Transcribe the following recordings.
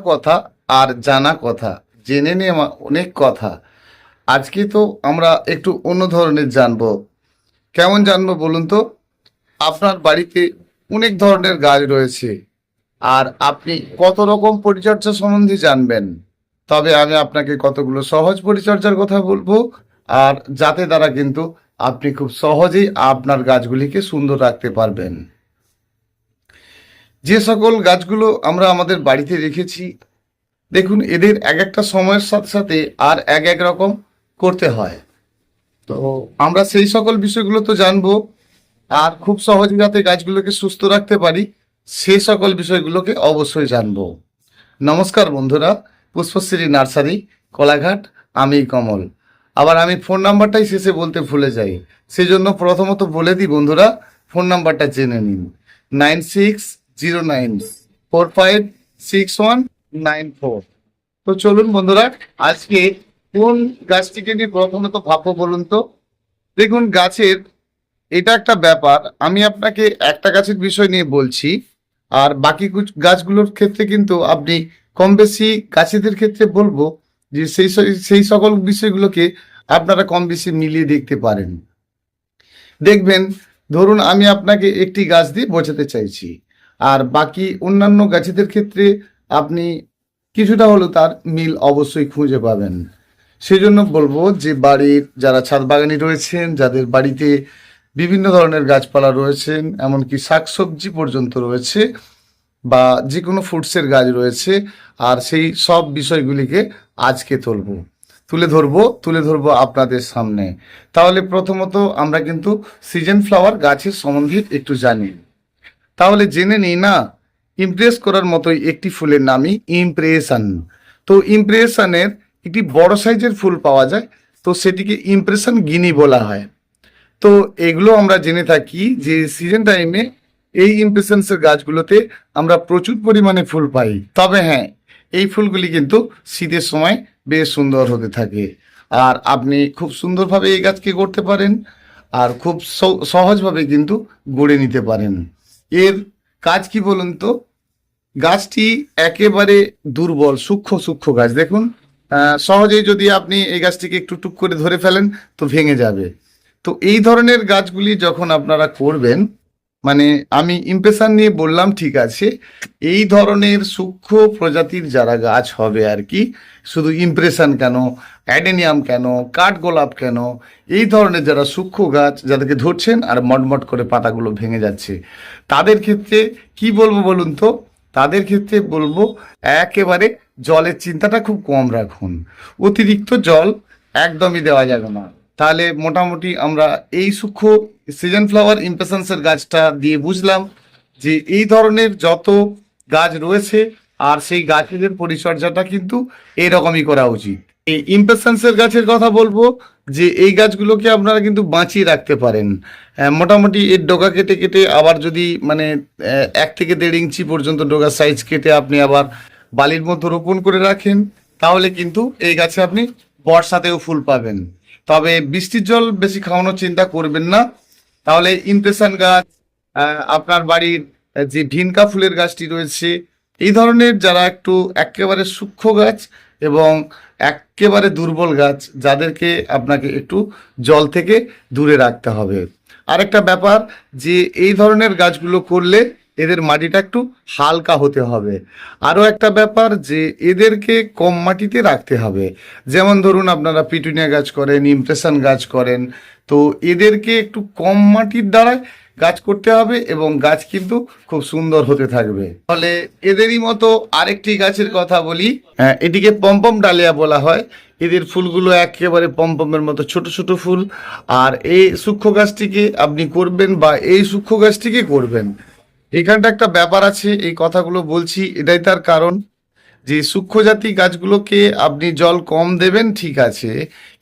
কথা আর জানা কথা, জেনে নেওয়া অনেক কথা। আজকে তো আমরা একটু অন্য ধরনের জানব। কেমন জানব বলুন তো? আপনার বাড়িতে অনেক ধরনের গাছ রয়েছে। আর আপনি কত রকম পরিচর্যা সম্বন্ধে জানবেন? তবে আমি আপনাকে কতগুলো সহজ পরিচর্যার কথা বলব। আর যাতে দ্বারা কিন্তু আপনি খুব সহজেই আপনার গাছগুলিকে সুন্দর রাখতে পারবেন। যে সকল গাছগুলো আমরা আমাদের বাড়িতে রেখেছি, দেখুন, এদের এক একটা সময়ের সাথে সাথে আর এক এক রকম করতে হয়। তো আমরা সেই সকল বিষয়গুলো তো জানব, আর খুব সহজে যাতে গাছগুলোকে সুস্থ রাখতে পারি সেই সকল বিষয়গুলোকে অবশ্যই জানব। নমস্কার বন্ধুরা, পুষ্পশ্রী নার্সারি, কলাঘাট, আমি কমল। আবার আমি ফোন নাম্বারটাই শেষে বলতে ভুলে যাই সেই জন্য প্রথমত বলে দিই বন্ধুরা, ফোন নাম্বারটা জেনে নিন। Nine six zero nine four five six one nine four. তো চলুন বন্ধুরা, আজকে কোন গাছটিকে নিয়ে প্রথমত ভাববো বলুন তো? দেখুন, গাছের এটা একটা ব্যাপার, আমি আপনাকে একটা গাছের বিষয় নিয়ে বলছি, আর বাকি গাছগুলোর ক্ষেত্রে কিন্তু আপনি কম বেশি গাছেদের ক্ষেত্রে বলব যে সেই সেই সকল বিষয়গুলোকে আপনারা কম বেশি মিলিয়ে দেখতে পারেন। দেখবেন, ধরুন আমি আপনাকে একটি গাছ দিয়ে বোঝাতে চাইছি। আর বাকি অন্যান্য গাছেদের ক্ষেত্রে আপনি কিছুটা হলেও তার মিল অবশ্যই খুঁজে পাবেন। সেই জন্য বলব যে বাড়ির যারা ছাদ বাগানি রয়েছেন, যাদের বাড়িতে বিভিন্ন ধরনের গাছপালা রয়েছেন, এমনকি শাকসবজি পর্যন্ত রয়েছে বা যে কোনো ফ্রুটসের গাছ রয়েছে, আর সেই সব বিষয়গুলিকে আজকে তুলব। তুলে ধরবো তুলে ধরবো আপনাদের সামনে। তাহলে প্রথমত আমরা কিন্তু সিজন ফ্লাওয়ার গাছের সম্বন্ধে একটু জানি। তাহলে জেনে নিই না ইমপ্রেস করার মতোই একটি ফুলের নামই ইমপ্রেশন তো ইমপ্রেশনের একটি বড় সাইজের ফুল পাওয়া যায়, তো সেটিকে ইমপ্রেশন গিনি বলা হয়। তো এগুলো আমরা জেনে থাকি যে সিজন টাইমে এই ইমপ্রেশনসের গাছগুলোতে আমরা প্রচুর পরিমাণে ফুল পাই। তবে হ্যাঁ এই ফুলগুলি কিন্তু শীতের সময় বেশ সুন্দর হতে থাকে। আর আপনি খুব সুন্দরভাবে এই গাছকে করতে পারেন, আর খুব সহজভাবে কিন্তু গড়ে নিতে পারেন। এর কাজ কি বলুন তো? গাছটি একেবারে দুর্বল, সূক্ষ্ম সূক্ষ্ম গাছ। দেখুন সহজেই যদি আপনি এই গাছটিকে একটু টুক করে ধরে ফেলেন, তো ভেঙে যাবে। তো এই ধরনের গাছগুলি যখন আপনারা করবেন মানে আমি ইমপ্রেশন নিয়ে বললাম, ঠিক আছে, এই ধরনের সূক্ষ্ম প্রজাতির যারা গাছ হবে আর কি, শুধু ইমপ্রেশন কেন অ্যাডেনিয়াম কেন কাঠগোলাপ কেন, এই ধরনের যারা সূক্ষ্ম গাছ যাদেরকে ধরছেন আর মটমট করে পাতাগুলো ভেঙে যাচ্ছে, তাদের ক্ষেত্রে কি বলব বলুন তো? তাদের ক্ষেত্রে বলব, একেবারে জলের চিন্তাটা খুব কম রাখুন। অতিরিক্ত জল একদমই দেওয়া যাবে না। তাহলে মোটামুটি আমরা এই সূক্ষ্ম সিজন ফ্লাওয়ার ইম্পেশনসের গাছটা দিয়ে বুঝলাম যে এই ধরনের যত গাছ রয়েছে আর সেই গাছেদের পরিচর্যাটা কিন্তু এরকমই করা উচিত। এই ইম্পেশনসের গাছের কথা বলব যে এই গাছগুলোকে আপনারা কিন্তু বাঁচিয়ে রাখতে পারেন। মোটামুটি এর ডগা কেটে কেটে আবার যদি মানে এক থেকে দেড় ইঞ্চি পর্যন্ত ডোগার সাইজ কেটে আপনি আবার বালির মধ্যে রোপণ করে রাখেন, তাহলে কিন্তু এই গাছে আপনি বর্ষাতেও ফুল পাবেন। তবে বৃষ্টির জল বেশি খাওয়ানোর চিন্তা করবেন না। তাহলে ইমপ্রেশন গাছ আপনার বাড়ির যে ভিনকা ফুলের গাছটি রয়েছে, এই ধরনের যারা একটু একেবারে সূক্ষ্ম গাছ এবং একেবারে দুর্বল গাছ, যাদেরকে আপনাকে একটু জল থেকে দূরে রাখতে হবে। আরেকটা ব্যাপার যে এই ধরনের গাছগুলো করলে এদের মাটিটা একটু হালকা হতে হবে। আরও একটা ব্যাপার যে এদেরকে কম মাটিতে রাখতে হবে। যেমন ধরুন আপনারা পিটুনিয়া গাছ করেন ইমপ্রেশন গাছ করেন তো এদেরকে একটু কম মাটির দ্বারায় গাছ করতে হবে এবং গাছ কিন্তু খুব সুন্দর হতে থাকবে। ফলে এদেরই মতো আরেকটি গাছের কথা বলি। হ্যাঁ, এটিকে পম্পম ডালিয়া বলা হয়। এদের ফুলগুলো একেবারে পম্পমের মতো ছোট ছোট ফুল। আর এই সূক্ষ্ম গাছটিকে আপনি করবেন বা এই সূক্ষ্ম গাছটিকে করবেন। এখানটা একটা ব্যাপার আছে এই কথাগুলো বলছি এটাই তার কারণ। যে সূক্ষ্ম জাতি গাছগুলোকে আপনি জল কম দেবেন, ঠিক আছে,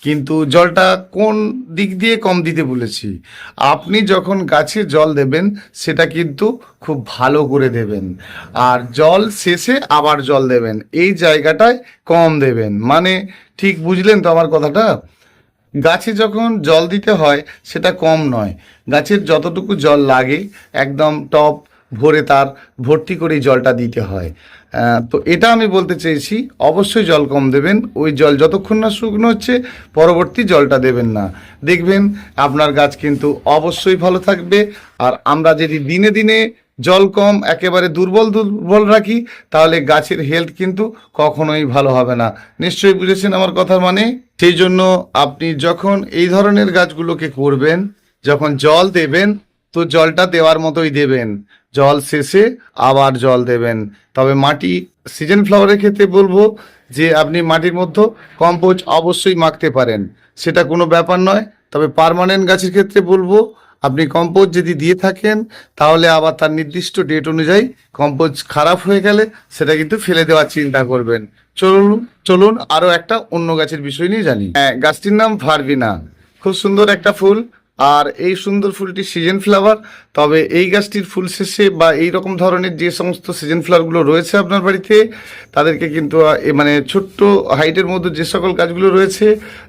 কিন্তু জলটা কোন দিক দিয়ে কম দিতে বলেছি? আপনি যখন গাছে জল দেবেন, সেটা কিন্তু খুব ভালো করে দেবেন। আর জল শেষে আবার জল দেবেন, এই জায়গাটায় কম দেবেন। মানে ঠিক বুঝলেন তো আমার কথাটা? গাছে যখন জল দিতে হয়, সেটা কম নয়। গাছের যতটুকু জল লাগে, একদম টপ ভরে তার ভর্তি করেই জলটা দিতে হয়। তো এটা আমি বলতে চেয়েছি, অবশ্যই জল কম দেবেন, ওই জল যতক্ষণ না শুকনো হচ্ছে, পরবর্তী জলটা দেবেন না। দেখবেন আপনার গাছ কিন্তু অবশ্যই ভালো থাকবে, আর আমরা যদি দিনে দিনে জল কম, একেবারে দুর্বল দুর্বল রাখি, তাহলে গাছের হেলথ কিন্তু কখনোই ভালো হবে না। নিশ্চয়ই বুঝেছেন আমার কথার মানে? সেই জন্য আপনি যখন এই ধরনের গাছগুলোকে করবেন, যখন জল দেবেন, তো জলটা দেওয়ার মতোই দেবেন। জল শেষে আবার জল দেবেন। তবে মাটি সিজন ফ্লাওয়ারের ক্ষেত্রে বলব যে আপনি মাটির মধ্যে কম্পোজ অবশ্যই মাখতে পারেন। সেটা কোনো ব্যাপার নয়। তবে পারমানেন্ট গাছের ক্ষেত্রে বলব, আপনি কম্পোজ যদি দিয়ে থাকেন, তাহলে আবার তার নির্দিষ্ট ডেট অনুযায়ী কম্পোজ খারাপ হয়ে গেলে সেটা কিন্তু ফেলে দেওয়ার চিন্তা করবেন। চলুন চলুন আরও একটা অন্য গাছের বিষয় নিয়ে জানি। হ্যাঁ গাছটির নাম ভারবিনা। খুব সুন্দর একটা ফুল। আর এই সুন্দর ফুলটি সিজন ফ্লাওয়ার তবে এই গাছটির ফুল শেষে বা এই রকম ধরনের যে সমস্ত সিজন ফ্লাওয়ারগুলো রয়েছে আপনার বাড়িতে, তাদেরকে কিন্তু মানে ছোট্ট হাইটের মধ্যে যে সকল গাছগুলো রয়েছে,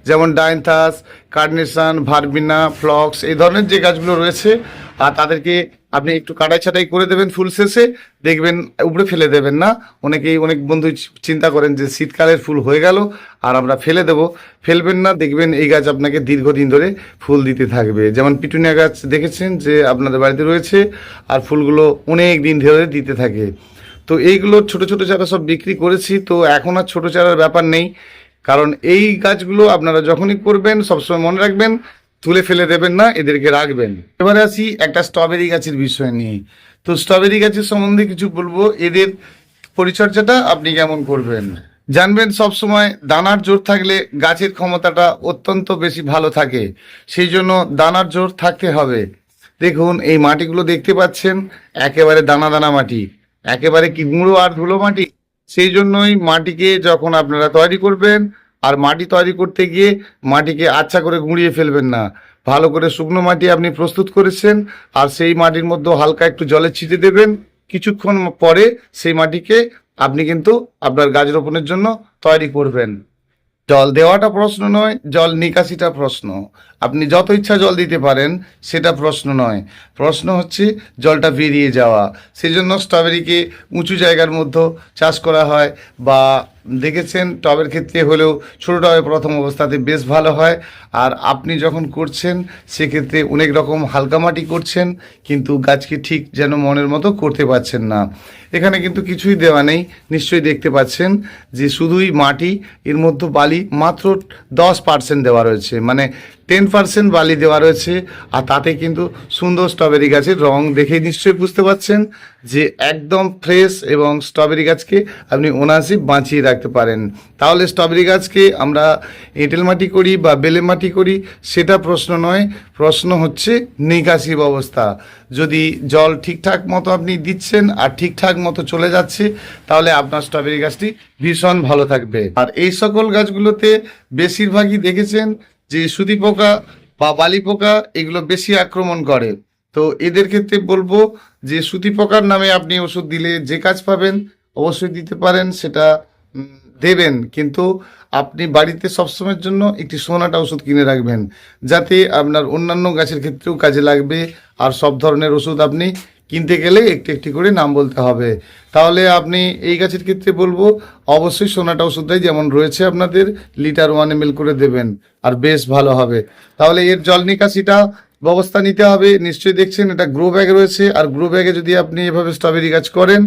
যেমন ডায়েন্থাস কার্নেশন, ভারবিনা, ফ্লক্স, এই ধরনের যে গাছগুলো রয়েছে, আর তাদেরকে আপনি একটু কাটাই ছাটাই করে দেবেন ফুল শেষে, দেখবেন উপরে ফেলে দেবেন না। অনেকেই, অনেক বন্ধু চিন্তা করেন যে শীতকালের ফুল হয়ে গেল আর আমরা ফেলে দেব। ফেলবেন না, দেখবেন এই গাছ আপনাকে দীর্ঘদিন ধরে ফুল দিতে থাকবে। যেমন পিটুনিয়া গাছ দেখেছেন যে আপনাদের বাড়িতে রয়েছে আর ফুলগুলো অনেক দিন ধরে দিতে থাকে। তো এইগুলো ছোট ছোট চারা সব বিক্রি করেছি, তো এখন আর ছোট চারার ব্যাপার নেই। কারণ এই গাছগুলো আপনারা যখনই করবেন, সবসময় মনে রাখবেন তুলে ফেলে দেবেন না, এদেরকে রাখবেন। এবারে আসি একটা স্ট্রবেরি গাছের বিষয় নিয়ে। তো স্ট্রবেরি গাছের সম্বন্ধে কিছু বলব। এদের পরিচর্যাটা আপনি কেমন করবেন? জানবেন সব সময় দানার জোর থাকলে গাছের ক্ষমতাটা অত্যন্ত বেশি ভালো থাকে। সেই জন্য দানার জোর থাকতে হবে। দেখুন, এই মাটিগুলো দেখতে পাচ্ছেন, একেবারে দানা দানা মাটি। একেবারে কি গুঁড়ো আর ধুলো মাটি? সেই জন্যই মাটিকে যখন আপনারা তৈরি করবেন আর মাটি তৈরি করতে গিয়ে মাটিকে আচ্ছা করে গুঁড়িয়ে ফেলবেন না। ভালো করে শুকনো মাটি আপনি প্রস্তুত করেছেন, আর সেই মাটির মধ্যে হালকা একটু জলে ছিটে দেবেন। কিছুক্ষণ পরে সেই মাটিকে আপনি কিন্তু আপনার গাছ রোপণের জন্য তৈরি করবেন। জল দেওয়াটা প্রশ্ন নয়, জল নিকাশিটা প্রশ্ন। আপনি যত ইচ্ছা জল দিতে পারেন, সেটা প্রশ্ন নয়। প্রশ্ন হচ্ছে জলটা বেরিয়ে যাওয়া। সেই জন্য স্ট্রবেরিকে উঁচু জায়গার মধ্যে চাষ করা হয় বা দেখেছেন, টবের ক্ষেত্রে হলেও ছোটো টবে প্রথম অবস্থাতে বেশ ভালো হয়। আর আপনি যখন করছেন, সেক্ষেত্রে অনেক রকম হালকা মাটি করছেন, কিন্তু গাছকে ঠিক যেন মনের মতো করতে পারছেন না। এখানে কিন্তু কিছুই দেওয়া নেই। নিশ্চয়ই দেখতে পাচ্ছেন যে শুধুই মাটি, এর মধ্যে বালি মাত্র দশ পার্সেন্ট দেওয়া রয়েছে। মানে টেন পার্সেন্ট বালি দেওয়া রয়েছে, আর তাতে কিন্তু সুন্দর স্ট্রবেরি গাছের রং দেখে নিশ্চয়ই বুঝতে পারছেন যে একদম ফ্রেশ এবং স্ট্রবেরি গাছকে আপনি অনায়াসে বাঁচিয়ে রাখতে পারেন। তাহলে স্ট্রবেরি গাছকে আমরা এঁটেল মাটি করি বা বেলে মাটি করি, সেটা প্রশ্ন নয়, প্রশ্ন হচ্ছে নিকাশি ব্যবস্থা যদি জল ঠিকঠাক মতো আপনি দিচ্ছেন আর ঠিকঠাক মতো চলে যাচ্ছে, তাহলে আপনার স্ট্রবেরি গাছটি ভীষণ ভালো থাকবে। আর এই সকল গাছগুলোতে বেশিরভাগই দেখেছেন যে সুতি পোকা বা বালি পোকা এগুলো বেশি আক্রমণ করে। তো এদের ক্ষেত্রে বলব যে সুতি পোকার নামে আপনি ওষুধ দিলে যে কাজ পাবেন অবশ্যই দিতে পারেন, সেটা দেবেন। কিন্তু আপনি বাড়িতে সবসময়ের জন্য একটি সোনাটা ওষুধ কিনে রাখবেন, যাতে আপনার অন্যান্য গাছের ক্ষেত্রেও কাজে লাগবে। আর সব ধরনের ওষুধ আপনি কিনতে গেলে একটি একটি করে নাম বলতে হবে। তাহলে আপনি এই গাছের ক্ষেত্রে বলব, অবশ্যই সোনাটা ওষুধটাই যেমন রয়েছে আপনাদের, লিটার ওয়ান এম করে দেবেন, আর বেশ ভালো হবে। তাহলে এর জল নিকাশিটা ব্যবস্থা নিতে হবে, নিশ্চয়ই দেখছেন এটা গ্রো ব্যাগ রয়েছে, আর গ্রো ব্যাগে যদি আপনি এভাবে স্ট্রবেরি গাছ করেন,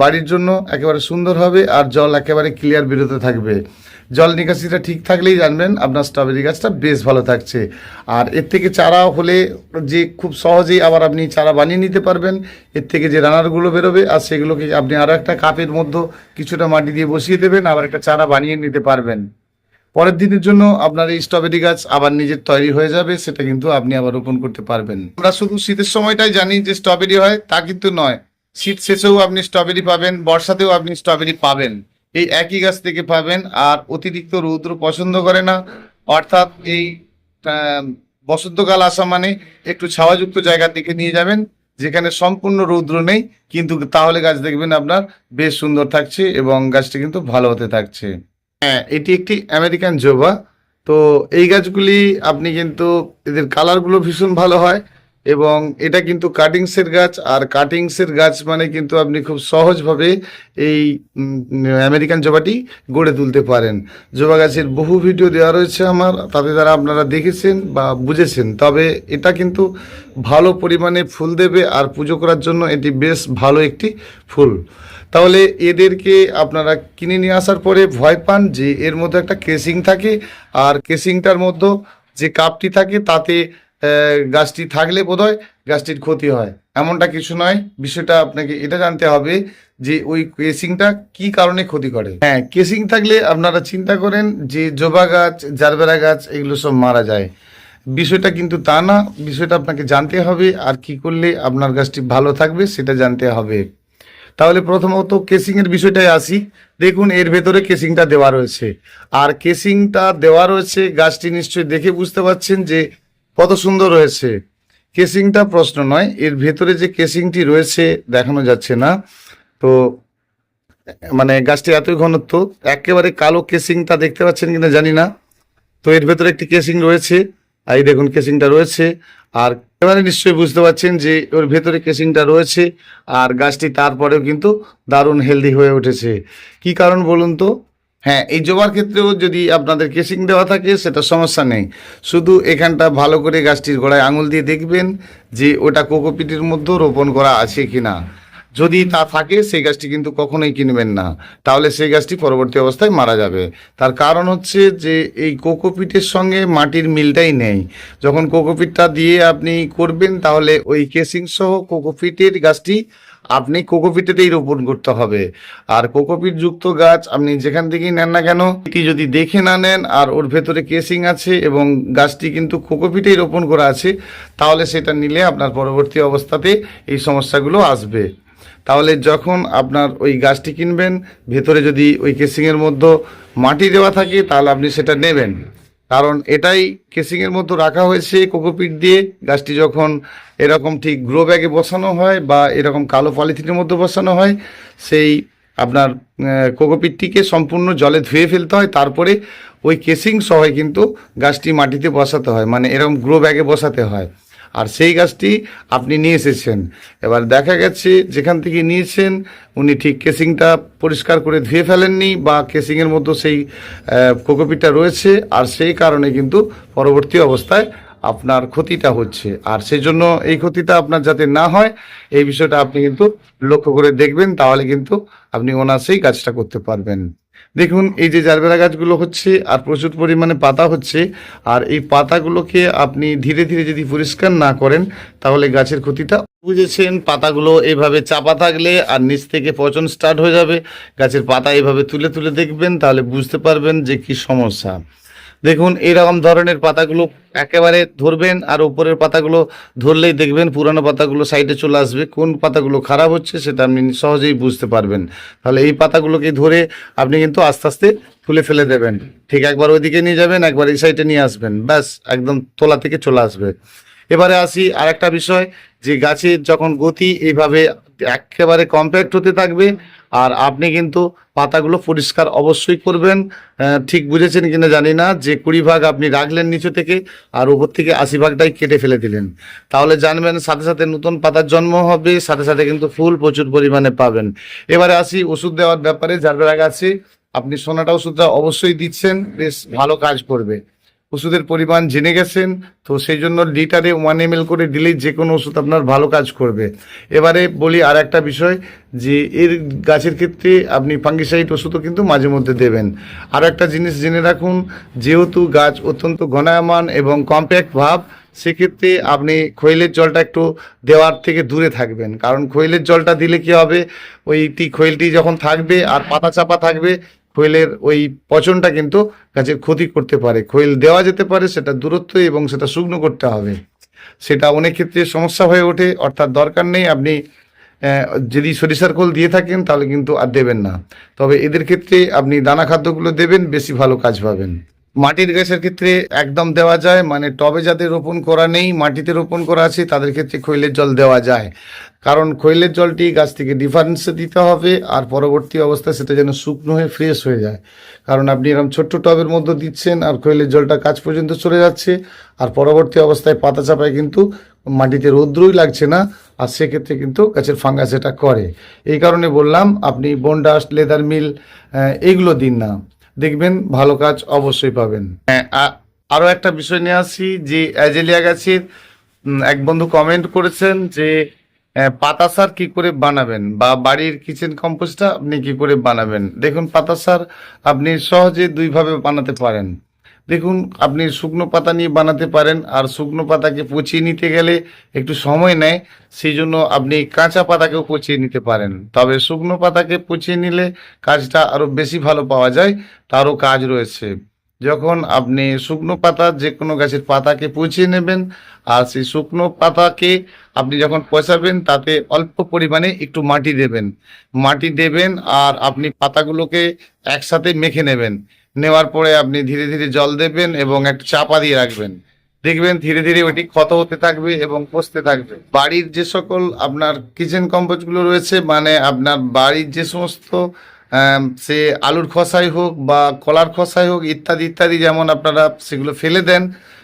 বাড়ির জন্য একেবারে সুন্দর হবে, আর জল একেবারে ক্লিয়ার বেরোতে থাকবে। জল নিকাশিটা ঠিক থাকলেই জানবেন, আপনার স্ট্রবেরি গাছটা বেশ ভালো থাকছে। আর এর থেকে চারা হলে যে খুব সহজেই আবার আপনি চারা বানিয়ে নিতে পারবেন, এর থেকে যে রানারগুলো বেরোবে, আর সেগুলোকে আপনি আরও একটা কাপের মধ্যে কিছুটা মাটি দিয়ে বসিয়ে দেবেন, আবার একটা চারা বানিয়ে নিতে পারবেন। পরের দিনের জন্য আপনার এই স্ট্রবেরি গাছ আবার নিজের তৈরি হয়ে যাবে, সেটা কিন্তু আপনি আবার রোপণ করতে পারবেন। আমরা শুধু শীতের সময়টাই জানি যে স্ট্রবেরি হয়, তা কিন্তু নয়। শীত শেষেও আপনি স্ট্রবেরি পাবেন, বর্ষাতেও আপনি স্ট্রবেরি পাবেন। এই একই গাছ থেকে পাবেন, আর অতিরিক্ত রৌদ্র পছন্দ করে না। অর্থাৎ এই বসন্তকাল আসা মানে একটু ছাওয়াযুক্ত জায়গার দিকে নিয়ে যাবেন, যেখানে সম্পূর্ণ রৌদ্র নেই, কিন্তু তাহলে গাছ দেখবেন আপনার বেশ সুন্দর থাকছে এবং গাছটি কিন্তু ভালো হতে থাকছে। হ্যাঁ এটি একটি আমেরিকান জোবা। তো এই গাছগুলি আপনি কিন্তু, এদের কালারগুলো ভীষণ ভালো হয়। এবং এটা কিন্তু কাটিংসের গাছ, আর কাটিংসের গাছ মানে কিন্তু আপনি খুব সহজভাবে এই আমেরিকান জবাটি গড়ে তুলতে পারেন। জবা গাছের বহু ভিডিও দেওয়া রয়েছে আমার, তাতে দ্বারা আপনারা দেখেছেন বা বুঝেছেন, তবে এটা কিন্তু ভালো পরিমাণে ফুল দেবে, আর পুজো করার জন্য এটি বেশ ভালো একটি ফুল। তাহলে এদেরকে আপনারা কিনে নিয়ে আসার পরে ভয় পান যে এর মধ্যে একটা কেসিং থাকে, আর কেসিংটার মধ্যে যে কাপটি থাকে, তাতে গাছটি থাকলে বোধহয় গাছটির ক্ষতি হয়। এমনটা কিছু নয়। বিষয়টা আপনাকে এটা জানতে হবে যে ওই কেসিংটা কি কারণে ক্ষতি করে। হ্যাঁ কেসিং থাকলে আপনারা চিন্তা করেন যে জবা গাছ, জারবেরা গাছ, এগুলো সব মারা যায়। বিষয়টা কিন্তু তা না। বিষয়টা আপনাকে জানতে হবে আর কি করলে আপনার গাছটি ভালো থাকবে সেটা জানতে হবে। তাহলে প্রথমত কেসিং এর বিষয়টায় আসি। দেখুন, এর ভেতরে কেসিংটা দেওয়া রয়েছে। আর কেসিংটা দেওয়া রয়েছে, গাছটি নিশ্চয়ই দেখে বুঝতে পারছেন যে কত সুন্দর রয়েছে। কেসিংটা প্রশ্ন নয়, এর ভেতরে যে কেসিংটি রয়েছে দেখানো যাচ্ছে না। তো মানে গাছটি এতই ঘনত্ব, একেবারে কালো কেসিংটা দেখতে পাচ্ছেন কিনা জানি না। তো এর ভেতরে একটি কেসিং রয়েছে এই দেখুন কেসিংটা রয়েছে। আর এবারে নিশ্চয়ই বুঝতে পারছেন যে ওর ভেতরে কেসিংটা রয়েছে, আর গাছটি তারপরেও কিন্তু দারুণ হেলদি হয়ে উঠেছে। কি কারণ বলুন তো? হ্যাঁ এই জবার ক্ষেত্রেও যদি আপনাদের কেসিং দেওয়া থাকে, সেটা সমস্যা নেই। শুধু এখানটা ভালো করে গাছটির গোড়ায় আঙুল দিয়ে দেখবেন যে ওটা কোকোপিটের মধ্যে রোপণ করা আছে কি না যদি তা থাকে, সেই গাছটি কিন্তু কখনোই কিনবেন না। তাহলে সেই গাছটি পরবর্তী অবস্থায় মারা যাবে। তার কারণ হচ্ছে যে, এই কোকোপিটের সঙ্গে মাটির মিলটাই নেই। যখন কোকোপিটটা দিয়ে আপনি করবেন, তাহলে ওই কেসিং সহ কোকোপিটের গাছটি আপনি কোকোপিটেতেই রোপণ করতে হবে। আর কোকোপিট যুক্ত গাছ আপনি যেখান থেকেই নেন না কেন, এটি যদি দেখে না নেন আর ওর ভেতরে কেসিং আছে এবং গাছটি কিন্তু কোকোপিটেই রোপণ করা আছে, তাহলে সেটা নিলে আপনার পরবর্তী অবস্থাতে এই সমস্যাগুলো আসবে। তাহলে যখন আপনার ওই গাছটি কিনবেন, ভেতরে যদি ওই কেসিংয়ের মধ্যে মাটি দেওয়া থাকে, তাহলে আপনি সেটা নেবেন। কারণ এটাই কেসিংয়ের মতো রাখা হয়েছে কোকোপিট দিয়ে। গাছটি যখন এরকম ঠিক গ্রো ব্যাগে বসানো হয় বা এরকম কালো পলিথিনের মধ্যে বসানো হয়, সেই আপনার কোকোপিটটিকে সম্পূর্ণ জলে ধুয়ে ফেলতে হয়। তারপরে ওই কেসিং সহ কিন্তু গাছটি মাটিতে বসাতে হয় মানে এরকম গ্রো ব্যাগে বসাতে হয়। আর সেই গাছটি আপনি নিয়ে এসেছেন। এবার দেখা গেছে যেখান থেকে নিয়েছেন, উনি ঠিক কেসিংটা পরিষ্কার করে ধুয়ে ফেলেননি বা কেসিংয়ের মধ্যে সেই কোকোপিটটা রয়েছে আর সেই কারণে কিন্তু পরবর্তী অবস্থায় আপনার ক্ষতিটা হচ্ছে। আর সেই জন্য এই ক্ষতিটা আপনার যাতে না হয়, এই বিষয়টা আপনি কিন্তু লক্ষ্য করে দেখবেন, তাহলে কিন্তু আপনি অনায়াসেই কাজটা করতে পারবেন। দেখুন, এই যে জারবেরা গাছগুলো হচ্ছে আর প্রচুর পরিমাণে পাতা হচ্ছে, আর এই পাতাগুলোকে আপনি ধীরে ধীরে যদি পরিষ্কার না করেন, তাহলে গাছের ক্ষতিটা বুঝেছেন, পাতাগুলো এভাবে চাপা থাকলে আর নিচ থেকে পচন স্টার্ট হয়ে যাবে। গাছের পাতা এভাবে তুলে তুলে দেখবেন, তাহলে বুঝতে পারবেন যে কি সমস্যা। দেখুন, এরকম ধরনের পাতাগুলো একেবারে ধরবেন আর উপরের পাতাগুলো ধরলেই দেখবেন পুরানো পাতাগুলো সাইডে চলে আসবে। কোন পাতাগুলো খারাপ হচ্ছে সেটা আপনি সহজেই বুঝতে পারবেন। তাহলে এই পাতাগুলোকে ধরে আপনি কিন্তু আস্তে আস্তে তুলে ফেলে দেবেন। ঠিক একবার ওইদিকে নিয়ে যাবেন, একবার এই সাইডে নিয়ে আসবেন। ব্যাস, একদম তোলা থেকে চলে আসবে। এবারে আসি আর একটা বিষয়, যে গাছের যখন গতি এইভাবে একেবারে কম্প্যাক্ট হতে থাকবে। আর আপনি কিন্তু পাতাগুলো পরিষ্কার অবশ্যই করবেন। ঠিক বুঝেছেন কিনা জানি না। যে কুড়ি ভাগ আপনি রাখলেন নিচু থেকে আর উপর থেকে আশি ভাগটাই কেটে ফেলে দিলেন। তাহলে জানবেন সাথে সাথে নতুন পাতার জন্ম হবে, সাথে সাথে কিন্তু ফুল প্রচুর পরিমাণে পাবেন। এবারে আসি ওষুধ দেওয়ার ব্যাপারে, যার গাছে আপনি সোনাটা ওষুধটা অবশ্যই দিচ্ছেন, বেশ ভালো কাজ করবে। ওষুধের পরিমাণ জেনে গেছেন, তো সেই জন্য লিটারে ওয়ান এম করে দিলেই যে কোনো ওষুধ আপনার ভালো কাজ করবে। এবারে বলি আর একটা বিষয়, যে এর গাছের ক্ষেত্রে আপনি ফাঙ্গিসাইড ওষুধও কিন্তু মাঝে মধ্যে দেবেন। আর একটা জিনিস জেনে রাখুন, যেহেতু গাছ অত্যন্ত ঘনায়মান এবং কম্প্যাক্ট ভাব, সেক্ষেত্রে আপনি খৈলের জলটা একটু দেওয়ার থেকে দূরে থাকবেন। কারণ খৈলের জলটা দিলে কি হবে? ওইটি খৈলটি যখন থাকবে আর পাতা চাপা থাকবে খৈলের ওই পচনটা কিন্তু গাছের ক্ষতি করতে পারে। খোয়েল দেওয়া যেতে পারে, সেটা দূরত্ব এবং সেটা শুকনো করতে হবে। সেটা অনেক ক্ষেত্রে সমস্যা হয়ে ওঠে, অর্থাৎ দরকার নেই আপনি যদি সরিষার খোল দিয়ে থাকেন তাহলে কিন্তু আর দেবেন না। তবে এদের ক্ষেত্রে আপনি দানা খাদ্যগুলো দেবেন, বেশি ভালো কাজ পাবেন। মাটির গাছের ক্ষেত্রে একদম দেওয়া যায় মানে টবে যাদের রোপণ করা নেই, মাটিতে রোপণ করা আছে, তাদের ক্ষেত্রে খৈলের জল দেওয়া যায়। কারণ খৈলের জলটি গাছ থেকে ডিফারেন্সে দিতে হবে, আর পরবর্তী অবস্থায় সেটা যেন শুকনো হয়ে ফ্রেশ হয়ে যায়। কারণ আপনি এরকম ছোট্ট টবের মধ্যে দিচ্ছেন, আর খৈলের জলটা কাজ পর্যন্ত চলে যাচ্ছে, আর পরবর্তী অবস্থায় পাতা চাপায় কিন্তু মাটিতে রৌদ্রই লাগছে না, আর সেক্ষেত্রে কিন্তু গাছের ফাঙ্গাস এটা করে। এই কারণে বললাম, আপনি বনডাস্ট লেদার মিল এগুলো দিন না। দেখবেন ভালো কাজ অবশ্যই পাবেন। হ্যাঁ আরও আরও একটা বিষয় নিয়ে আসি, যে অ্যাজেলিয়া গাছের এক বন্ধু কমেন্ট করেছেন যে পাতা সার কি করে বানাবেন বা বাড়ির কিচেন কম্পোস্টটা আপনি কি করে বানাবেন? দেখুন, পাতা সার আপনি সহজে দুইভাবে বানাতে পারেন। দেখুন, আপনি শুকনো পাতা নিয়ে বানাতে পারেন, আর শুকনো পাতাকে পচিয়ে নিতে গেলে একটু সময় নেয়, সেই জন্য আপনি কাঁচা পাতাকেও পচিয়ে নিতে পারেন। তবে শুকনো পাতাকে পচিয়ে নিলে কাজটা আরও বেশি ভালো পাওয়া যায়, তারও কাজ রয়েছে। যখন আপনি শুকনো পাতা যে কোনো গাছের পাতাকে পচিয়ে নেবেন, আর সেই শুকনো পাতাকে আপনি যখন পচাবেন, তাতে অল্প পরিমাণে একটু মাটি দেবেন। মাটি দেবেন, আর আপনি পাতাগুলোকে একসাথে মেখে নেবেন। নেওয়ার পরে আপনি ধীরে ধীরে জল দেবেন এবং একটু চাপা দিয়ে রাখবেন। দেখবেন ধীরে ধীরে ওটি ক্ষত হতে থাকবে এবং পচতে থাকবে। বাড়ির যে সকল আপনার কিচেন কম্পোস্টগুলো রয়েছে মানে আপনার বাড়ির যে সমস্ত সে আলুর খসাই হোক বা কলার খসাই হোক, ইত্যাদি ইত্যাদি যেমন আপনারা সেগুলো ফেলে দেন,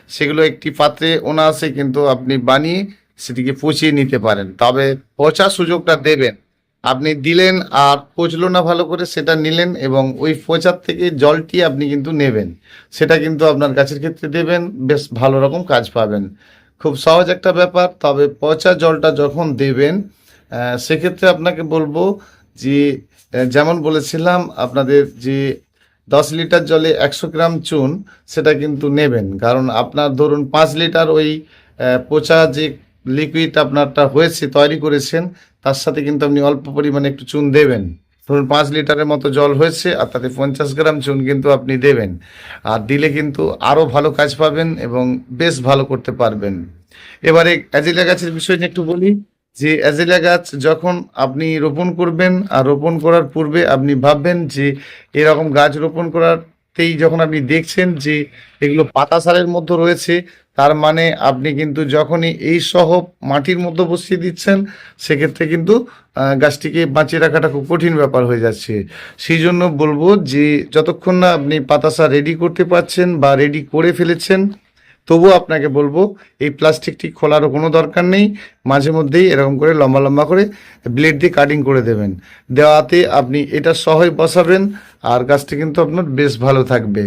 সেগুলো একটি পাত্রে ওনাসে কিন্তু আপনি বানিয়ে সেটিকে পচিয়ে নিতে পারেন। তবে পচা সুযোগটা দেবেন। আপনি দিলেন আর পচলো না ভালো করে সেটা নিলেন এবং ওই পচার থেকে জলটি আপনি কিন্তু নেবেন। সেটা কিন্তু আপনার গাছের ক্ষেত্রে দেবেন, বেশ ভালো রকম কাজ পাবেন। খুব সহজ একটা ব্যাপার, তবে পচা জলটা যখন দেবেন সেক্ষেত্রে আপনাকে বলব যে যেমন বলেছিলাম আপনাদের যে দশ লিটার জলে একশো গ্রাম চুন, সেটা কিন্তু নেবেন। কারণ আপনার ধরুন পাঁচ লিটার ওই পচা যে লিকুইড আপনারটা হয়েছে, তৈরি করেছেন, তার সাথে কিন্তু আপনি অল্প পরিমাণে একটু চুন দেবেন। ধরুন পাঁচ লিটারের মতো জল হয়েছে আর তাতে পঞ্চাশ গ্রাম চুন কিন্তু আপনি দেবেন। আর দিলে কিন্তু আরও ভালো কাজ পাবেন এবং বেশ ভালো করতে পারবেন। এবারে অ্যাজিলিয়া গাছের বিষয় নিয়ে একটু বলি, যে অ্যাজিলিয়া গাছ যখন আপনি রোপণ করবেন, আর রোপণ করার পূর্বে আপনি ভাববেন যে এরকম গাছ রোপণ করাতেই যখন আপনি দেখছেন যে এগুলো পাতা সারের মধ্যে রয়েছে, তার মানে আপনি কিন্তু যখনই এই সহ মাটির মধ্যে বসিয়ে দিচ্ছেন, সেক্ষেত্রে কিন্তু গাছটিকে বাঁচিয়ে রাখাটা খুব কঠিন ব্যাপার হয়ে যাচ্ছে। সেই জন্য বলব যে যতক্ষণ না আপনি পাতা সার রেডি করতে পারছেন বা রেডি করে ফেলেছেন তবুও আপনাকে বলব, এই প্লাস্টিকটি খোলারও কোনো দরকার নেই। মাঝে মধ্যেই এরকম করে লম্বা লম্বা করে ব্লেড দিয়ে কাটিং করে দেবেন। দেওয়াতে আপনি এটা সহজ বসাবেন আর গাছটি কিন্তু আপনার বেশ ভালো থাকবে।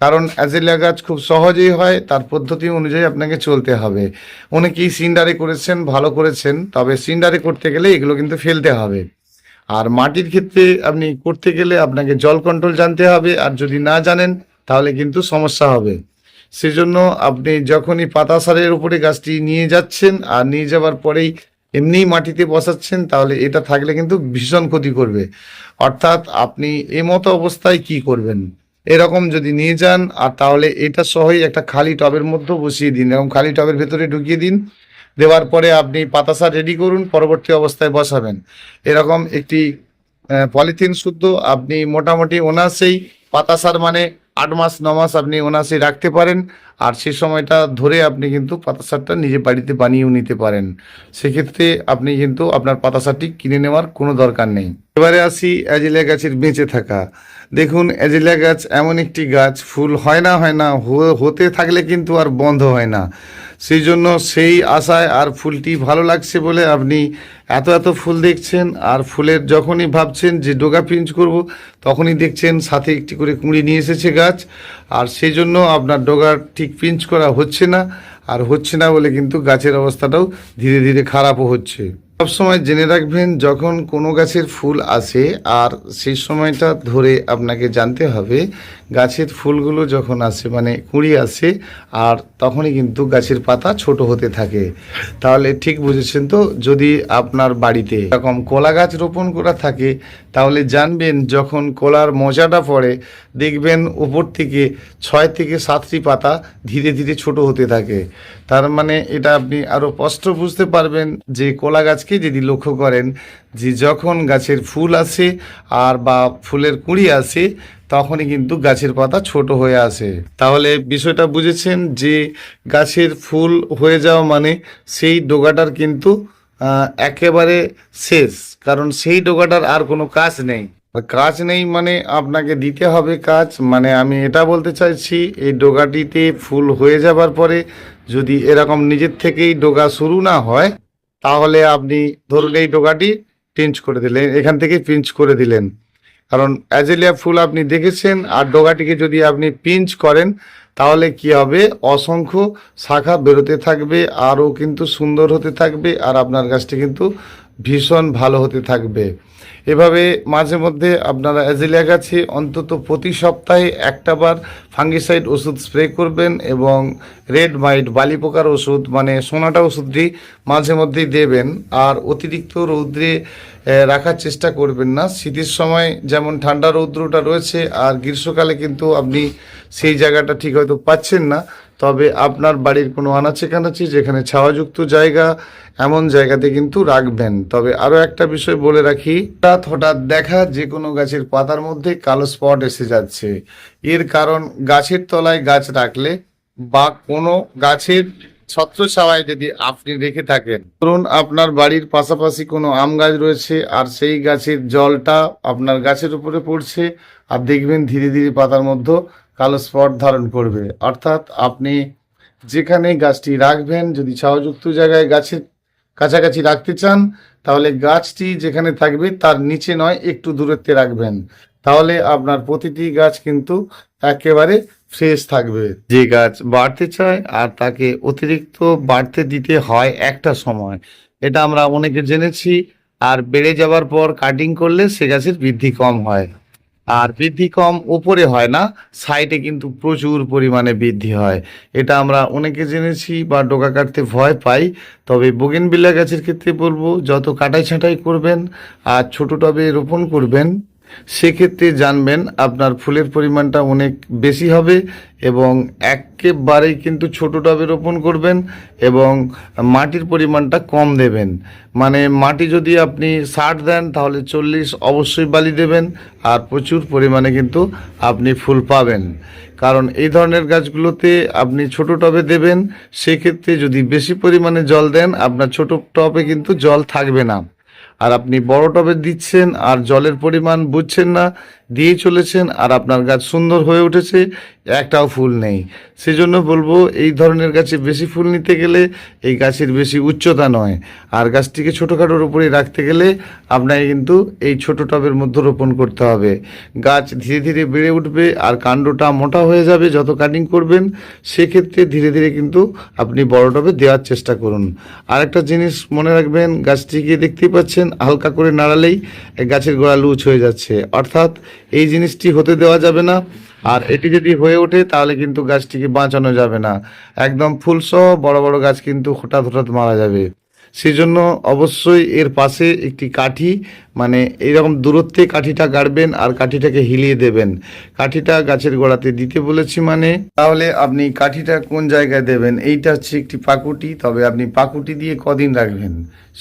কারণ অ্যাজেলিয়া গাছ খুব সহজেই হয়, তার পদ্ধতি অনুযায়ী আপনাকে চলতে হবে। অনেকেই সিন্ডারে করেছেন, ভালো করেছেন, তবে সিন্ডারে করতে গেলে এগুলো কিন্তু ফেলতে হবে। আর মাটির ক্ষেত্রে আপনি করতে গেলে আপনাকে জল কন্ট্রোল জানতে হবে, আর যদি না জানেন তাহলে কিন্তু সমস্যা হবে। সেজন্য আপনি যখনই পাতা সারের উপরে গাছটি নিয়ে যাচ্ছেন আর নিয়ে যাওয়ার পরেই এমনিই মাটিতে বসাচ্ছেন, তাহলে এটা থাকলে কিন্তু ভীষণ ক্ষতি করবে। অর্থাৎ আপনি এমতো অবস্থায় কি করবেন? এরকম যদি নিয়ে যান, আর তাহলে এটা সহই একটা খালি টবের মধ্যে বসিয়ে দিন এরকম খালি টবের ভেতরে ঢুকিয়ে দিন। দেওয়ার পরে আপনি পাতা সার রেডি করুন, পরবর্তী অবস্থায় বসাবেন। এরকম একটি পলিথিন শুদ্ধ, আপনি মোটামুটি ওনাসেই পাতা সার মানে আট মাস, ন মাস আপনি ওনাসে রাখতে পারেন আর সেই সময়টা ধরে আপনি কিন্তু পাতা সারটা নিজে বাড়িতে বানিয়েও নিতে পারেন। সেক্ষেত্রে আপনি কিন্তু আপনার পাতা সারটি কিনে নেওয়ার কোনো দরকার নেই। এবারে আসি অ্যাজিলিয়া গাছের বেঁচে থাকা। দেখুন, অ্যাজিলিয়া গাছ এমন একটি গাছ, ফুল হয় না হয় না হতে থাকলে কিন্তু আর বন্ধ হয় না। সেই জন্য সেই আশায় আর ফুলটি ভালো লাগছে বলে আপনি এত এত ফুল দেখছেন, আর ফুলের যখনই ভাবছেন যে ডোগা পিঞ্চ করব, তখনই দেখছেন সাথে একটি করে কুঁড়ি নিয়ে এসেছে গাছ। আর সেই জন্য আপনার ডোগা ঠিক পিঞ্চ করা হচ্ছে না, আর হচ্ছে না বলে কিন্তু গাছের অবস্থাটাও ধীরে ধীরে খারাপও হচ্ছে। সবসময় জেনে রাখবেন, যখন কোনো গাছের ফুল আসে, আর সেই সময়টা ধরে আপনাকে জানতে হবে, গাছের ফুলগুলো যখন আসে মানে কুঁড়ি আসে, আর তখনই কিন্তু গাছের পাতা ছোট হতে থাকে। তাহলে ঠিক বুঝেছেন তো? যদি আপনার বাড়িতে এরকম কলা গাছ রোপণ করা থাকে তাহলে জানবেন যখন কলার মজাটা পড়ে, দেখবেন উপর থেকে ছয় থেকে সাতটি পাতা ধীরে ধীরে ছোট হতে থাকে। তার মানে এটা আপনি আরও স্পষ্ট বুঝতে পারবেন যে কলা গাছকে যদি লক্ষ্য করেন যে যখন গাছের ফুল আসে আর বা ফুলের কুঁড়ি আসে, তখনই কিন্তু গাছের পাতা ছোট হয়ে আসে। তাহলে বিষয়টা বুঝেছেন যে গাছের ফুল হয়ে যাওয়া মানে সেই ডোগাটার কিন্তু একেবারে শেষ। কারণ সেই ডোগাটার আর কোনো কাজ নেই। কাজ নেই মানে আপনাকে দিতে হবে কাজ। মানে আমি এটা বলতে চাইছি, এই ডোগাটিতে ফুল হয়ে যাবার পরে যদি এরকম নিজের থেকেই ডোগা শুরু না হয়, তাহলে আপনি ধরুন এই ডোগাটি পিঞ্চ করে দিলেন, এখান থেকে পিঞ্চ করে দিলেন। কারণ অ্যাজেলিয়া ফুল আপনি দেখেছেন, আর ডোগাটিকে যদি আপনি পিঞ্চ করেন, তাহলে কি হবে? অসংখ্য শাখা বেরোতে থাকবে, আরও কিন্তু সুন্দর হতে থাকবে, আর আপনার গাছটি কিন্তু ভীষণ ভালো হতে থাকবে। এভাবে মাঝে মধ্যে আপনারা অ্যাজেলিয়া গাছে অন্তত প্রতি সপ্তাহে একটা বার ফাঙ্গিসাইড ওষুধ স্প্রে করবেন এবং রেড মাইট বালি পোকার ওষুধ মানে সোনাটা ওষুধটি মাঝে মধ্যেই দেবেন। আর অতিরিক্ত রৌদ্রে রাখার চেষ্টা করবেন না। শীতের সময় যেমন ঠান্ডা রৌদ্রটা রয়েছে, আর গ্রীষ্মকালে কিন্তু আপনি সেই জায়গাটা ঠিক হয়তো পাচ্ছেন না। তবে আপনার বাড়ির কোনো আনাচে কানাচি যেখানে ছাওয়াযুক্ত জায়গা, এমন জায়গাতে কিন্তু রাখবেন। তবে আরও একটা বিষয় বলে রাখি, হঠাৎ হঠাৎ দেখা যে কোনো গাছের পাতার মধ্যে কালো স্পট এসে যাচ্ছে। এর কারণ গাছের তলায় গাছ রাখলে বা কোনো গাছের ছত্র ছাওয়ায় যদি আপনি রেখে থাকেন, ধরুন আপনার বাড়ির পাশাপাশি কোনো আম গাছ রয়েছে, আর সেই গাছের জলটা আপনার গাছের উপরে পড়ছে, আর দেখবেন ধীরে ধীরে পাতার মধ্যে কালো স্পট ধারণ করবে। অর্থাৎ আপনি যেখানে গাছটি রাখবেন, যদি ছাওয়াযুক্ত জায়গায় গাছের কাছাকাছি রাখতে চান, তাহলে গাছটি যেখানে থাকবে, তার নিচে নয়, একটু দূরত্বে রাখবেন। তাহলে আপনার প্রতিটি গাছ কিন্তু একেবারে ফ্রেশ থাকবে। যে গাছ বাড়তে চায় আর তাকে অতিরিক্ত বাড়তে দিতে হয় একটা সময়। এটা আমরা অনেকে জেনেছি, আর বেড়ে যাওয়ার পর কাটিং করলে সে গাছের বৃদ্ধি কম হয়। আর বৃদ্ধি কম উপরে হয় না সাইডে কিন্তু প্রচুর পরিমাণে বৃদ্ধি হয়। এটা আমরা অনেকে জেনেছি বা ডোকা কাটতে ভয় পাই, তবে বোগেনবিলা গাছের ক্ষেত্রে বলব, যত কাটাই ছাঁটাই করবেন আর ছোট টবে রোপণ করবেন সেক্ষেত্রে জানবেন আপনার ফুলের পরিমাণটা অনেক বেশি হবে এবং একেবারেই কিন্তু ছোট টবে রোপণ করবেন এবং মাটির পরিমাণটা কম দেবেন। মানে মাটি যদি আপনি ষাট দেন, তাহলে চল্লিশ অবশ্যই বালি দেবেন আর প্রচুর পরিমাণে কিন্তু আপনি ফুল পাবেন। কারণ এই ধরনের গাছগুলোতে আপনি ছোট টবে দেবেন, সেক্ষেত্রে যদি বেশি পরিমাণে জল দেন, আপনার ছোট টবে কিন্তু জল থাকবে না। আর আপনি বড় টবে দিচ্ছেন আর জলের পরিমাণ বুঝছেন না দিয়ে চলেছেন আর আপনার গাছ সুন্দর হয়ে উঠেছে, একটাও ফুল নেই। সেজন্য বলব, এই ধরনের গাছে বেশি ফুল নিতে গেলে এই গাছের বেশি উচ্চতা নয়। আর গাছটিকে ছোটোখাটোর উপরে রাখতে গেলে আপনাকে কিন্তু এই ছোট টবের মধ্যে রোপণ করতে হবে। গাছ ধীরে ধীরে বেড়ে উঠবে আর কাণ্ডটা মোটা হয়ে যাবে যত কাটিং করবেন, সেক্ষেত্রে ধীরে ধীরে কিন্তু আপনি বড় টবে দেওয়ার চেষ্টা করুন। আর একটা জিনিস মনে রাখবেন, গাছটিকে দেখতেই পাচ্ছেন, হালকা করে নাড়ালেই গাছের গোড়া লুচ হয়ে যাচ্ছে। অর্থাৎ এই জিনিসটি হতে দেওয়া যাবে না। আর এটি যদি হয়ে ওঠে, তাহলে কিন্তু গাছটিকে বাঁচানো যাবে না। একদম ফুলসহ বড় বড় গাছ কিন্তু হঠাৎ হঠাৎ মারা যাবে। সেই জন্য অবশ্যই এর পাশে একটি কাঠি মানে এইরকম দূরত্বে কাঠিটা গাড়বেন আর কাঠিটাকে হিলিয়ে দেবেন। কাঠিটা গাছের গোড়াতে দিতে বলেছি মানে। তাহলে আপনি কাঠিটা কোন জায়গায় দেবেন? এইটা হচ্ছে একটি পাকুটি, তবে আপনি পাকুটি দিয়ে কদিন রাখবেন?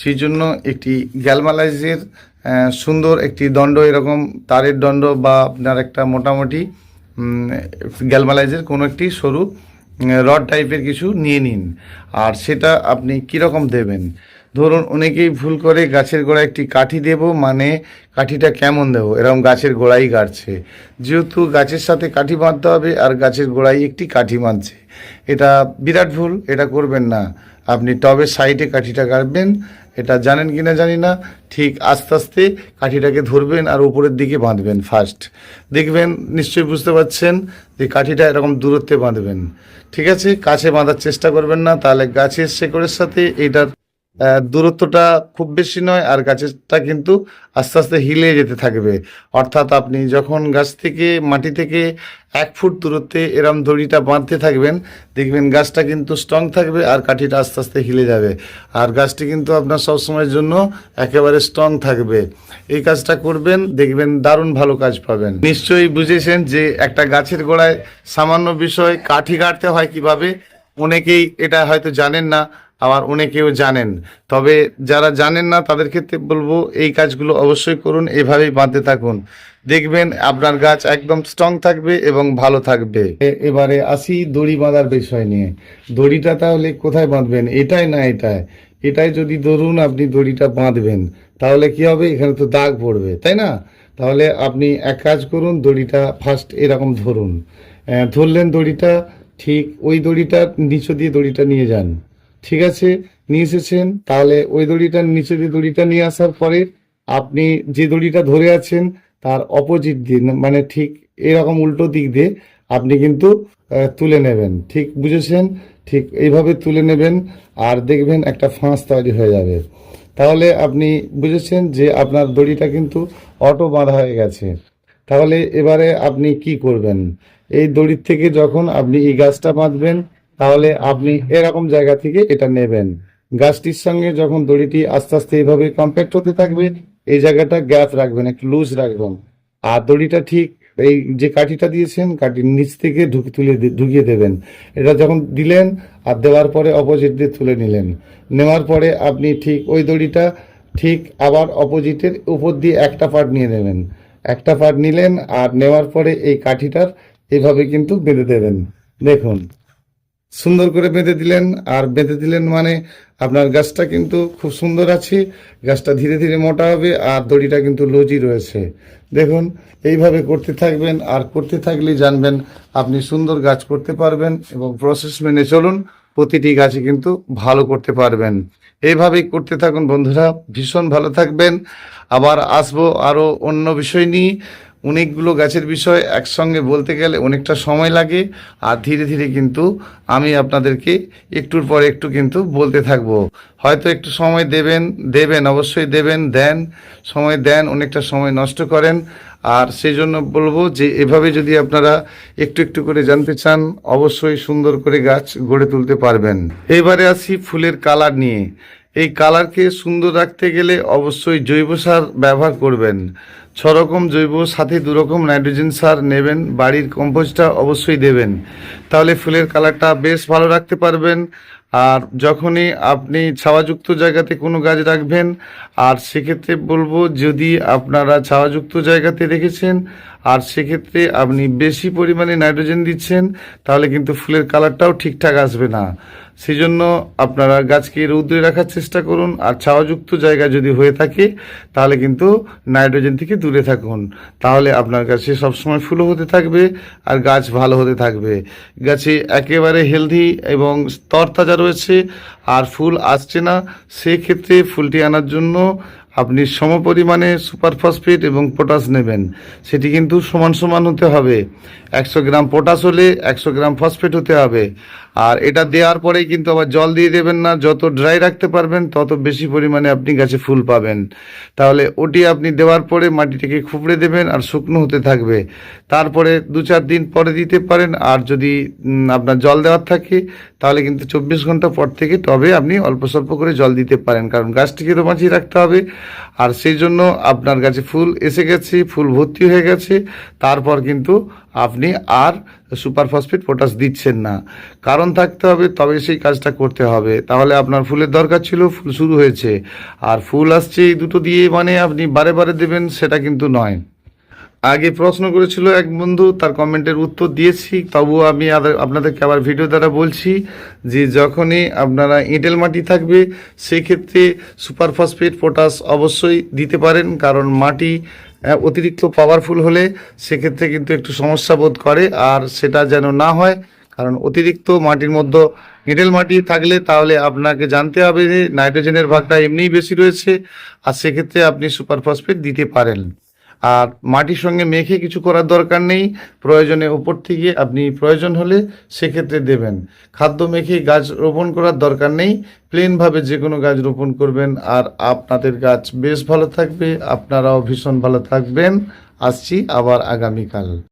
সেই জন্য একটি গ্যালমালাইজের সুন্দর একটি দণ্ড, এরকম তারের দণ্ড বা আপনার একটা মোটামুটি গ্যালমালাইজের কোনো একটি সরু রড টাইপের কিছু নিয়ে নিন। আর সেটা আপনি কীরকম দেবেন? ধরুন, অনেকেই ভুল করে গাছের গোড়ায় একটি কাঠি দেব মানে কাঠিটা কেমন দেবো? এরকম গাছের গোড়াই গাড়ছে। যেহেতু গাছের সাথে কাঠি বাঁধতে হবে, আর গাছের গোড়ায় একটি কাঠি বাঁধছে। এটা বিরাট ভুল, এটা করবেন না। আপনি টবের সাইডে কাঠিটা কাটবেন এটা জানেন কি না জানি না ঠিক আস্তে আস্তে কাঠিটাকে ধরবেন আর উপরের দিকে বাঁধবেন ফার্স্ট দেখবেন নিশ্চয়ই বুঝতে পারছেন যে কাঠিটা এরকম দূরত্বে বাঁধবেন। ঠিক আছে? কাছে বাঁধার চেষ্টা করবেন না তাহলে গাছের শেকড়ের সাথে এইটার আহ, দূরত্বটা খুব বেশি নয়, আর গাছেরটা কিন্তু আস্তে আস্তে হিলে যেতে থাকবে। অর্থাৎ আপনি যখন গাছ থেকে, মাটি থেকে এক ফুট দূরত্বে এরম দড়িটা বাঁধতে থাকবেন, দেখবেন গাছটা কিন্তু স্ট্রং থাকবে আর কাঠিটা আস্তে আস্তে হিলে যাবে। আর গাছটি কিন্তু আপনার সবসময়ের জন্য একেবারে স্ট্রং থাকবে। এই কাজটা করবেন, দেখবেন দারুণ ভালো কাজ পাবেন। নিশ্চয়ই বুঝেছেন যে একটা গাছের গোড়ায় সামান্য বিষয় কাঠি কাটতে হয় কীভাবে? অনেকেই এটা হয়তো জানেন না আবার অনেকেও জানেন। তবে যারা জানেন না, তাদের ক্ষেত্রে বলব এই কাজগুলো অবশ্যই করুন, এভাবেই বাঁধতে থাকুন। দেখবেন আপনার গাছ একদম স্ট্রং থাকবে এবং ভালো থাকবে। এবারে আসি দড়ি বাঁধার বিষয় নিয়ে। দড়িটা তাহলে কোথায় বাঁধবেন? এটাই না এটাই। এটাই যদি ধরুন আপনি দড়িটা বাঁধবেন, তাহলে কি হবে? এখানে তো দাগ পড়বে, তাই না? তাহলে আপনি এক কাজ করুন, দড়িটা ফার্স্ট এরকম ধরুন। ধরলেন দড়িটা, ঠিক ওই দড়িটার নিচে দিয়ে দড়িটা নিয়ে যান। ঠিক আছে, নিয়ে এসেছেন, তাহলে ওই দড়িটার নিচে দিয়ে দড়িটা নিয়ে আসার পরে আপনি যে দড়িটা ধরে আছেন, তার অপোজিট দিন মানে ঠিক এরকম উল্টো দিক দিয়ে আপনি কিন্তু তুলে নেবেন। ঠিক বুঝেছেন? ঠিক এইভাবে তুলে নেবেন, আর দেখবেন একটা ফাঁস তৈরি হয়ে যাবে। তাহলে আপনি বুঝেছেন যে আপনার দড়িটা কিন্তু অটো বাঁধা হয়ে গেছে। তাহলে এবারে আপনি কি করবেন? এই দড়ির থেকে যখন আপনি এই গাছটা বাঁধবেন তাহলে আপনি এরকম জায়গা থেকে এটা নেবেন। গাছটির সঙ্গে যখন দড়িটি আস্তে আস্তে এইভাবে কম্প্যাক্ট হতে থাকবে, এই জায়গাটা গ্যাপ রাখবেন, একটু লুজ রাখবেন। আর দড়িটা ঠিক এই যে কাঠিটা দিয়েছেন, কাঠির নিচ থেকে ঢুকে তুলে ঢুকিয়ে দেবেন। এটা যখন দিলেন আর দেওয়ার পরে অপোজিট দিয়ে তুলে নিলেন। নেওয়ার পরে আপনি ঠিক ওই দড়িটা ঠিক আবার অপোজিটের উপর দিয়ে একটা পার্ট নিয়ে নেবেন। একটা পার্ট নিলেন আর নেওয়ার পরে এই কাঠিটার এভাবে কিন্তু বেঁধে দেবেন। দেখুন। সুন্দর করে বেঁধে দিলেন, আর বেঁধে দিলেন মানে আপনার গাছটা কিন্তু খুব সুন্দর আছে, গাছটা ধীরে ধীরে মোটা হবে, আর দড়িটা কিন্তু লজি রয়েছে। দেখুন, এইভাবে করতে থাকবেন, আর করতে থাকলেই জানবেন আপনি সুন্দর গাছ করতে পারবেন, এবং প্রসেস মেনে চলুন, প্রতিটি গাছে কিন্তু ভালো করতে পারবেন। এইভাবেই করতে থাকুন, বন্ধুরা, ভীষণ ভালো থাকবেন। আবার আসব আরও অন্য বিষয় নিয়ে। অনেকগুলো গাছের বিষয় একসঙ্গে বলতে গেলে অনেকটা সময় লাগে, আর ধীরে ধীরে কিন্তু আমি আপনাদেরকে একটুর পর একটু কিন্তু বলতে থাকব। হয়তো একটু সময় দেবেন দেবেন, অবশ্যই দেবেন, দেন, সময় দেন, অনেকটা সময় নষ্ট করেন। আর সেই জন্য বলব যে এভাবে যদি আপনারা একটু একটু করে জানতে চান, অবশ্যই সুন্দর করে গাছ গড়ে তুলতে পারবেন। এবারে আসি ফুলের কালার নিয়ে। এই কালারকে সুন্দর রাখতে গেলে অবশ্যই জৈব সার ব্যবহার করবেন। ছ রকম জৈব, সাথে দু রকম নাইট্রোজেন সার নেবেন, বাড়ির কম্পোজটা অবশ্যই দেবেন। তাহলে ফুলের কালারটা বেশ ভালো রাখতে পারবেন। আর যখনই আপনি ছাওয়াযুক্ত জায়গাতে কোনো গাছ রাখবেন, আর সেক্ষেত্রে বলব, যদি আপনারা ছাওয়াযুক্ত জায়গাতে রেখেছেন আর সেক্ষেত্রে আপনি বেশি পরিমাণে নাইট্রোজেন দিচ্ছেন, তাহলে কিন্তু ফুলের কালারটাও ঠিকঠাক আসবে না। সেই জন্য আপনারা গাছকে রৌদ্রে রাখার চেষ্টা করুন, আর ছাওয়াযুক্ত জায়গা যদি হয়ে থাকে, তাহলে কিন্তু নাইট্রোজেন থেকে দূরে থাকুন। তাহলে আপনার গাছে সবসময় ফুলও হতে থাকবে, আর গাছ ভালো হতে থাকবে। গাছে একেবারে হেলদি এবং তরতাজা রয়েছে, আর ফুল আসছে না, সেক্ষেত্রে ফুলটি আনার জন্য আপনি সম পরিমাণে সুপার ফসফেট এবং পটাশ নেবেন। সেটি কিন্তু সমান সমান হতে হবে। একশো গ্রাম পটাশ হলে একশো গ্রাম ফসফেট হতে হবে। আর এটা দেওয়ার পরেই কিন্তু আবার জল দিয়ে দেবেন না। যত ড্রাই রাখতে পারবেন, তত বেশি পরিমাণে আপনি গাছে ফুল পাবেন। তাহলে ওটি আপনি দেওয়ার পরে মাটিটিকে খুবড়ে দেবেন আর শুকনো হতে থাকবে। তারপরে দু চার দিন পরে দিতে পারেন। আর যদি আপনার জল দেওয়ার থাকে, তাহলে কিন্তু চব্বিশ ঘণ্টা পর থেকে তবে আপনি অল্প স্বল্প করে জল দিতে পারেন। কারণ গাছটিকে তো বাঁচিয়ে রাখতে হবে। আর সেই জন্য আপনার কাছে ফুল এসে গেছে, ফুল ভর্তি হয়ে গেছে। তারপর কিন্তু আপনি আর সুপার ফসফেট পটাশ দিচ্ছেন না। কারণ থাকতে হবে তবে সেই কাজটা করতে হবে। তাহলে আপনার ফুলের দরকার ছিল, ফুল শুরু হয়েছে। আর ফুল আসছে এই দুটো দিয়ে মানে আপনি বারে বারে দেবেন, সেটা কিন্তু নয়। আগে প্রশ্ন করেছিল এক বন্ধু, তার কমেন্টের উত্তর দিয়েছি তবুও আমি আপনাদেরকে আবার ভিডিও দ্বারা বলছি যে যখনই আপনারা এঁটেল মাটি থাকবে, সেক্ষেত্রে সুপার ফসফেট পটাশ অবশ্যই দিতে পারেন, কারণ মাটি অতিরিক্ত পাওয়ারফুল হলে সেক্ষেত্রে কিন্তু একটু সমস্যা বোধ করে, আর সেটা যেন না হয়, কারণ অতিরিক্ত মাটির মধ্যে এঁটেল মাটি থাকলে তাহলে আপনাকে জানতে হবে যে নাইট্রোজেনের ভাগটা এমনিই বেশি রয়েছে, আর সেক্ষেত্রে আপনি সুপারফসফেট দিতে পারেন। আর মাটির সঙ্গে মেখে কিছু করার দরকার নেই। প্রয়োজনে উপর থেকে আপনি প্রয়োজন হলে সেক্ষেত্রে দেবেন। খাদ্য মেখে গাছ রোপণ করার দরকার নেই। প্লেনভাবে যে কোনো গাছ রোপণ করবেন। আর আপনাদের গাছ বেশ ভালো থাকবে। আপনারাও ভীষণ ভালো থাকবেন। আসছি আবার আগামীকাল।